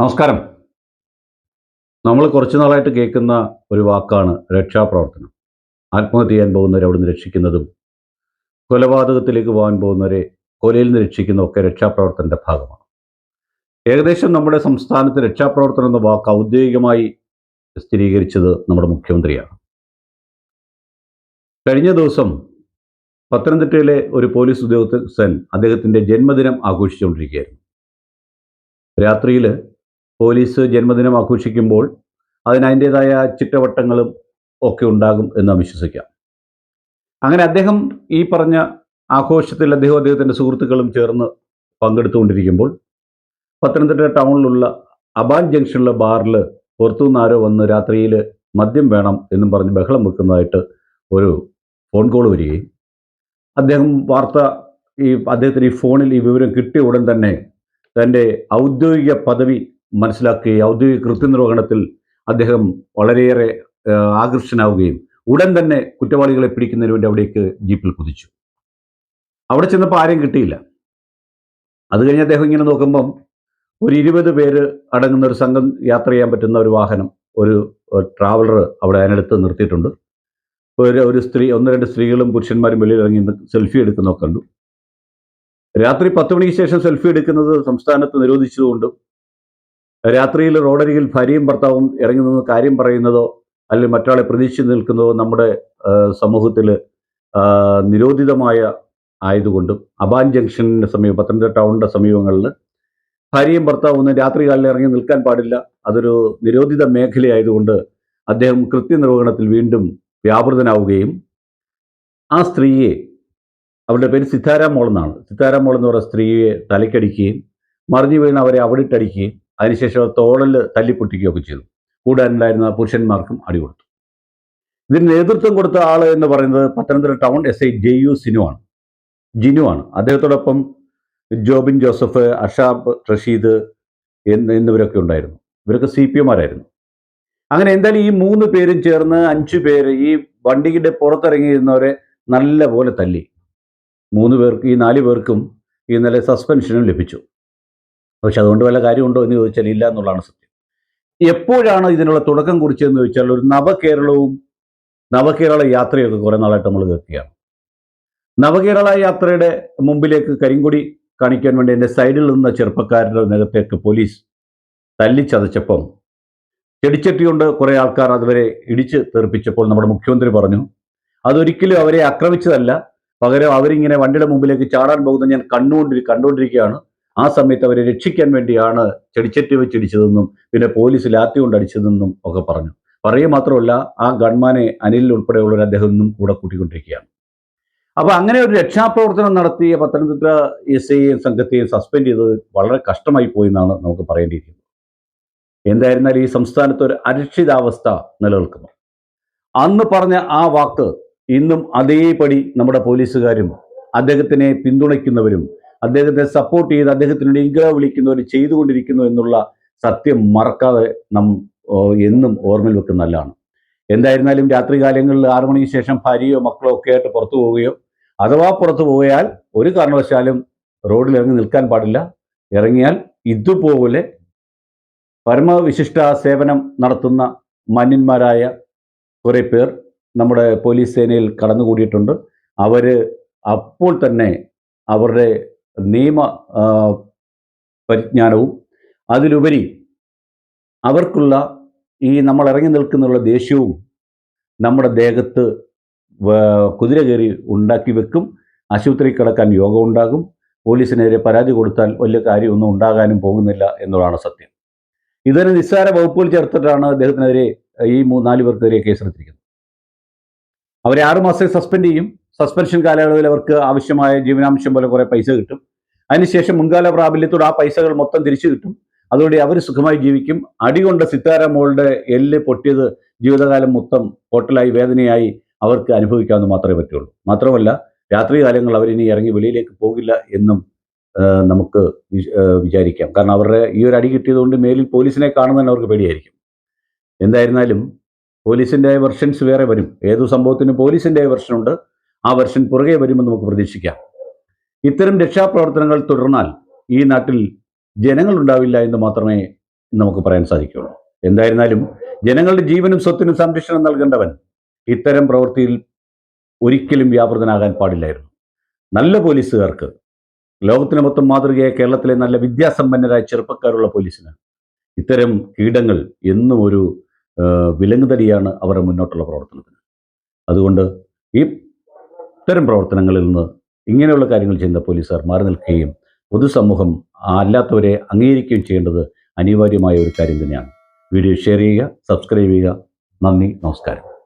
നമസ്കാരം. നമ്മൾ കുറച്ചു നാളായിട്ട് കേൾക്കുന്ന ഒരു വാക്കാണ് രക്ഷാപ്രവർത്തനം. ആത്മഹത്യ ചെയ്യാൻ പോകുന്നവരെ അവിടുന്ന് രക്ഷിക്കുന്നതും കൊലപാതകത്തിലേക്ക് പോകാൻ പോകുന്നവരെ കൊലയിൽ നിന്ന് രക്ഷിക്കുന്ന ഒക്കെ രക്ഷാപ്രവർത്തനത്തിന്റെ ഭാഗമാണ്. ഏകദേശം നമ്മുടെ സംസ്ഥാനത്ത് രക്ഷാപ്രവർത്തനം എന്ന വാക്ക് ഔദ്യോഗികമായി സ്ഥിരീകരിച്ചത് നമ്മുടെ മുഖ്യമന്ത്രിയാണ്. കഴിഞ്ഞ ദിവസം പത്തനംതിട്ടയിലെ ഒരു പോലീസ് ഉദ്യോഗസ്ഥൻ അദ്ദേഹത്തിന്റെ ജന്മദിനം ആഘോഷിച്ചുകൊണ്ടിരിക്കുകയായിരുന്നു. രാത്രിയിൽ പോലീസ് ജന്മദിനം ആഘോഷിക്കുമ്പോൾ അതിന് അതിന്റെതായ ചിട്ടവട്ടങ്ങളും ഒക്കെ ഉണ്ടാകും എന്ന് വിശ്വസിക്കാം. അങ്ങനെ അദ്ദേഹം ഈ പറഞ്ഞ ആഘോഷത്തിൽ അദ്ദേഹം അദ്ദേഹത്തിന്റെ സുഹൃത്തുക്കളും ചേർന്ന് പങ്കെടുത്തുകൊണ്ടിരിക്കുമ്പോൾ പത്തനംതിട്ട ടൗണിലുള്ള അബാൻ ജംഗ്ഷനിലെ ബാറിൽ പുറത്തുനിന്ന് ആരോ വന്ന് രാത്രിയിൽ മദ്യം വേണം എന്നും പറഞ്ഞ് ബഹളം വെക്കുന്നതായിട്ട് ഒരു ഫോൺ കോൾ വരികയും അദ്ദേഹം വാർത്ത ഈ അദ്ദേഹത്തിന് ഈ ഫോണിൽ ഈ വിവരം കിട്ടിയ ഉടൻ തന്നെ തന്റെ ഔദ്യോഗിക പദവി മനസ്സിലാക്കുകയും ഔദ്യോഗിക കൃത്യനിർവഹണത്തിൽ അദ്ദേഹം വളരെയേറെ ആകർഷനാവുകയും ഉടൻ തന്നെ കുറ്റവാളികളെ പിടിക്കുന്നതിന് വേണ്ടി അവിടേക്ക് ജീപ്പിൽ കുതിച്ചു. അവിടെ ചെന്നപ്പോൾ ആരെയും കിട്ടിയില്ല. അത് കഴിഞ്ഞ് അദ്ദേഹം ഇങ്ങനെ നോക്കുമ്പം ഒരു ഇരുപത് പേര് അടങ്ങുന്ന ഒരു സംഘം യാത്ര ചെയ്യാൻ പറ്റുന്ന ഒരു വാഹനം ഒരു ട്രാവലർ അവിടെ അതിനടുത്ത് നിർത്തിയിട്ടുണ്ട്. ഒരു ഒരു സ്ത്രീ ഒന്ന് രണ്ട് സ്ത്രീകളും പുരുഷന്മാരും വെളിയിൽ ഇറങ്ങി സെൽഫി എടുക്കുന്നതൊക്കെ കണ്ടു. രാത്രി പത്ത് മണിക്ക് ശേഷം സെൽഫി എടുക്കുന്നത് സംസ്ഥാനത്ത് നിരോധിച്ചതുകൊണ്ടും രാത്രിയിൽ റോഡരികിൽ ഭാര്യയും ഭർത്താവും ഇറങ്ങി നിന്ന് കാര്യം പറയുന്നതോ അല്ലെങ്കിൽ മറ്റൊരാളെ പ്രതീക്ഷിച്ച് നിൽക്കുന്നതോ നമ്മുടെ സമൂഹത്തിൽ നിരോധിതമായ ആയതുകൊണ്ടും അബാൻ ജംഗ്ഷനിന്റെ സമീപം പത്തനംതിട്ട ടൗണിന്റെ സമീപങ്ങളിൽ ഭാര്യയും ഭർത്താവും ഒന്നും രാത്രികാലിൽ ഇറങ്ങി നിൽക്കാൻ പാടില്ല. അതൊരു നിരോധിത മേഖലയായതുകൊണ്ട് അദ്ദേഹം കൃത്യനിർവഹണത്തിൽ വീണ്ടും വ്യാപൃതനാവുകയും ആ സ്ത്രീയെ അവരുടെ പേര് സിത്താര മോൾ എന്നാണ്. സിത്താര മോൾ എന്ന് പറയുന്ന സ്ത്രീയെ തലയ്ക്കടിക്കുകയും മറിഞ്ഞു വീണ് അവരെ അവിടെ ഇട്ടടിക്കുകയും അതിനുശേഷം തോളിൽ തല്ലിപ്പൊട്ടിക്കുകയൊക്കെ ചെയ്തു. കൂടാനുണ്ടായിരുന്ന പുരുഷന്മാർക്കും അടി കൊടുത്തു. ഇതിന് നേതൃത്വം കൊടുത്ത ആൾ എന്ന് പറയുന്നത് Pathanamthitta town S I J U Sinu ആണ്. ജിനു ആണ്. അദ്ദേഹത്തോടൊപ്പം ജോബിൻ ജോസഫ് അഷാബ് റഷീദ് എന്ന് എന്നിവരൊക്കെ ഉണ്ടായിരുന്നു. ഇവരൊക്കെ സി പി എമാരായിരുന്നു അങ്ങനെ എന്തായാലും ഈ മൂന്ന് പേരും ചേർന്ന് അഞ്ചു പേര് ഈ വണ്ടിയുടെ പുറത്തിറങ്ങിയിരുന്നവരെ നല്ല പോലെ തല്ലി. മൂന്ന് പേർക്ക് ഈ നാല് പേർക്കും ഇന്നലെ സസ്പെൻഷനും ലഭിച്ചു. പക്ഷെ അതുകൊണ്ട് വല്ല കാര്യമുണ്ടോ എന്ന് ചോദിച്ചാൽ ഇല്ല എന്നുള്ളതാണ് സത്യം. എപ്പോഴാണ് ഇതിനുള്ള തുടക്കം കുറിച്ചതെന്ന് ചോദിച്ചാൽ ഒരു നവകേരളവും നവകേരള യാത്രയൊക്കെ കുറേ നാളായിട്ട് നമ്മൾ കേൾക്കുകയാണ്. നവകേരള യാത്രയുടെ മുമ്പിലേക്ക് കരിങ്കൊടി കാണിക്കാൻ വേണ്ടി എന്റെ സൈഡിൽ നിന്ന ചെറുപ്പക്കാരുടെ നികത്തേക്ക് പോലീസ് തല്ലിച്ചതച്ചപ്പം ചെടിച്ചട്ടി കൊണ്ട് കുറേ ആൾക്കാർ അതുവരെ ഇടിച്ച് തെറിപ്പിച്ചപ്പോൾ നമ്മുടെ മുഖ്യമന്ത്രി പറഞ്ഞു അതൊരിക്കലും അവരെ ആക്രമിച്ചതല്ല. പകരം അവരിങ്ങനെ വണ്ടിയുടെ മുമ്പിലേക്ക് ചാടാൻ പോകുന്നത് ഞാൻ കണ്ടുകൊണ്ടിരി കണ്ടുകൊണ്ടിരിക്കുകയാണ്. ആ സമയത്ത് അവരെ രക്ഷിക്കാൻ വേണ്ടിയാണ് ചെടിച്ചെറ്റ് വെച്ചിടിച്ചതെന്നും പിന്നെ പോലീസ് ലാത്തി കൊണ്ടടിച്ചതെന്നും ഒക്കെ പറഞ്ഞു. പറയുക മാത്രമല്ല ആ ഗൺമാനെ അനിൽ ഉൾപ്പെടെയുള്ളവർ അദ്ദേഹം ഇന്നും കൂടെ കൂട്ടിക്കൊണ്ടിരിക്കുകയാണ്. അപ്പൊ അങ്ങനെ ഒരു രക്ഷാപ്രവർത്തനം നടത്തിയ പത്തനംതിട്ട എസ് ഐയെയും സംഘത്തെയും സസ്പെൻഡ് ചെയ്തത് വളരെ കഷ്ടമായി പോയി എന്നാണ് നമുക്ക് പറയേണ്ടിയിരിക്കുന്നത്. എന്തായിരുന്നാലും ഈ സംസ്ഥാനത്ത് ഒരു അരക്ഷിതാവസ്ഥ നിലനിൽക്കുന്നു. അന്ന് പറഞ്ഞ ആ വാക്ക് ഇന്നും അതേപടി നമ്മുടെ പോലീസുകാരും അദ്ദേഹത്തിനെ പിന്തുണയ്ക്കുന്നവരും അദ്ദേഹത്തെ സപ്പോർട്ട് ചെയ്ത് അദ്ദേഹത്തിനോട് ഇഗ്ര വിളിക്കുന്നവർ ചെയ്തുകൊണ്ടിരിക്കുന്നു എന്നുള്ള സത്യം മറക്കാതെ നാം എന്നും ഓർമ്മയിൽ വെക്കുന്ന നല്ലതാണ്. എന്തായിരുന്നാലും രാത്രികാലങ്ങളിൽ ആറു മണിക്ക് ശേഷം ഭാര്യയോ മക്കളോ ഒക്കെ ആയിട്ട് പുറത്തു പോവുകയോ അഥവാ പുറത്തു പോയാൽ ഒരു കാരണവശാലും റോഡിൽ ഇറങ്ങി നിൽക്കാൻ പാടില്ല. ഇറങ്ങിയാൽ ഇതുപോലെ പരമവിശിഷ്ട സേവനം നടത്തുന്ന മാന്യന്മാരായ കുറേ പേർ നമ്മുടെ പോലീസ് സേനയിൽ കടന്നുകൂടിയിട്ടുണ്ട്. അവർ അപ്പോൾ തന്നെ അവരുടെ നിയമ പരിജ്ഞാനവും അതിലുപരി അവർക്കുള്ള ഈ നമ്മൾ ഇറങ്ങി നിൽക്കുന്നുള്ള ദേഷ്യവും നമ്മുടെ ദേഹത്ത് കുതിര കയറി ഉണ്ടാക്കി വെക്കും. ആശുപത്രി കിടക്കാൻ യോഗം ഉണ്ടാകും. പോലീസിനെതിരെ പരാതി കൊടുത്താൽ വലിയ കാര്യമൊന്നും ഉണ്ടാകാനും പോകുന്നില്ല എന്നുള്ളതാണ് സത്യം. ഇതിന് നിസ്സാര വകുപ്പുകൾ ചേർത്തിട്ടാണ് അദ്ദേഹത്തിനെതിരെ ഈ മൂന്ന് നാല് പേർക്കെതിരെ കേസെടുത്തിരിക്കുന്നത്. അവരെ ആറുമാസം സസ്പെൻഡ് ചെയ്യും. സസ്പെൻഷൻ കാലയളവിൽ അവർക്ക് ആവശ്യമായ ജീവനാംശം പോലെ കുറേ പൈസ കിട്ടും. അതിനുശേഷം മുൻകാല പ്രാബല്യത്തോട് ആ പൈസകൾ മൊത്തം തിരിച്ചു കിട്ടും. അതുകൊണ്ട് അവർ സുഖമായി ജീവിക്കും. അടികൊണ്ട സിത്താര മോളുടെ എല്ല് പൊട്ടിയത് ജീവിതകാലം മൊത്തം പൊട്ടലായി വേദനയായി അവർക്ക് അനുഭവിക്കാമെന്ന് മാത്രമേ പറ്റുള്ളൂ. മാത്രമല്ല രാത്രി കാലങ്ങൾ അവരിനി ഇറങ്ങി വെളിയിലേക്ക് പോകില്ല എന്നും നമുക്ക് വിചാരിക്കാം. കാരണം അവരുടെ ഈ ഒരു അടി കിട്ടിയതുകൊണ്ട് മേലിൽ പോലീസിനെ കാണുന്നതന്നെ അവർക്ക് പേടിയായിരിക്കും. എന്തായിരുന്നാലും പോലീസിന്റെ വെർഷൻസ് വേറെ വരും. ഏതു സംഭവത്തിനും പോലീസിന്റെ വെർഷനുണ്ട്. ആ വെർഷൻ പുറകെ വരുമെന്ന് നമുക്ക് പ്രതീക്ഷിക്കാം. ഇത്തരം രക്ഷാപ്രവർത്തനങ്ങൾ തുടർന്നാൽ ഈ നാട്ടിൽ ജനങ്ങൾ ഉണ്ടാവില്ല എന്ന് മാത്രമേ നമുക്ക് പറയാൻ സാധിക്കുകയുള്ളൂ. എന്തായിരുന്നാലും ജനങ്ങളുടെ ജീവനും സ്വത്തിനും സംരക്ഷണം നൽകേണ്ടവൻ ഇത്തരം പ്രവൃത്തിയിൽ ഒരിക്കലും വ്യാപൃതനാകാൻ പാടില്ലായിരുന്നു. നല്ല പോലീസുകാർക്ക് ലോകത്തിന് മൊത്തം മാതൃകയായ കേരളത്തിലെ നല്ല വിദ്യാസമ്പന്നരായ ചെറുപ്പക്കാരുള്ള പോലീസിന് ഇത്തരം കീടങ്ങൾ എന്നും ഒരു വിലങ്ങുതടിയാണ് അവരുടെ മുന്നോട്ടുള്ള പ്രവർത്തനത്തിന്. അതുകൊണ്ട് ഈ ഇത്തരം പ്രവർത്തനങ്ങളിൽ നിന്ന് ഇങ്ങനെയുള്ള കാര്യങ്ങൾ ചെയ്യുന്ന പോലീസുകാർ മാറി നിൽക്കുകയും പൊതുസമൂഹം അല്ലാത്തവരെ അംഗീകരിക്കുകയും ചെയ്യേണ്ടത് അനിവാര്യമായ ഒരു കാര്യം തന്നെയാണ്. വീഡിയോ ഷെയർ ചെയ്യുക സബ്സ്ക്രൈബ് ചെയ്യുക. നന്ദി നമസ്കാരം.